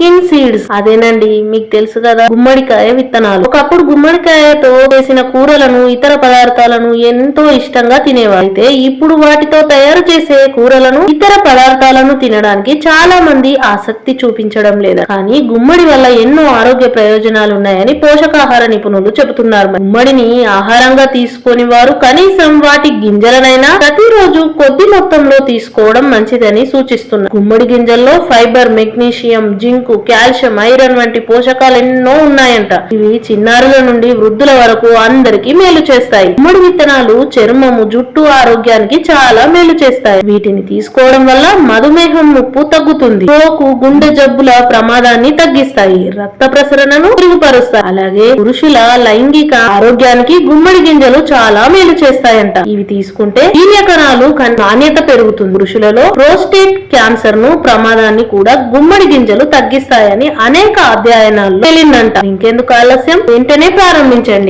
Pumpkin seeds అదేనండి మీకు తెలుసు కదా గుమ్మడికాయ విత్తనాలు. ఒకప్పుడు గుమ్మడికాయతో చేసిన కూరలను ఇతర పదార్థాలను ఎంతో ఇష్టంగా తినేవారు. అయితే ఇప్పుడు వాటితో తయారు చేసే కూరలను ఇతర పదార్థాలను తినడానికి చాలా మంది ఆసక్తి చూపించడం లేదు. కానీ గుమ్మడి వల్ల ఎన్నో ఆరోగ్య ప్రయోజనాలు ఉన్నాయని పోషకాహార నిపుణులు చెబుతున్నారు. గుమ్మడిని ఆహారంగా తీసుకొని వారు కనీసం వాటి గింజలనైనా ప్రతిరోజు కొద్ది మొత్తంలో తీసుకోవడం మంచిదని సూచిస్తున్నారు. గుమ్మడి గింజల్లో fibre magnesium zinc calcium iron వంటి పోషకాలు ఎన్నో ఉన్నాయంట. ఇవి చిన్నారుల నుండి వృద్ధుల వరకు అందరికీ మేలు చేస్తాయి. గుమ్మడి విత్తనాలు చర్మము జుట్టు ఆరోగ్యానికి చాలా మేలు చేస్తాయి. వీటిని తీసుకోవడం వల్ల మధుమేహం ముప్పు తగ్గుతుంది. తోకు గుండె జబ్బుల ప్రమాదాన్ని తగ్గిస్తాయి. రక్త ప్రసరణను మెరుగుపరుస్తాయి. అలాగే పురుషుల లైంగిక ఆరోగ్యానికి గుమ్మడి గింజలు చాలా మేలు చేస్తాయంట. ఇవి తీసుకుంటే హీన్య కణాలు నాణ్యత పెరుగుతుంది. పురుషులలో ప్రోస్టేట్ క్యాన్సర్ను ప్రమాదాన్ని కూడా గుమ్మడి గింజలు తగ్గిస్తాయని అనేక అధ్యయనాల్లో తేలిందంట. ఇంకెందుకు ఆలస్యం? వెంటనే ప్రారంభించండి.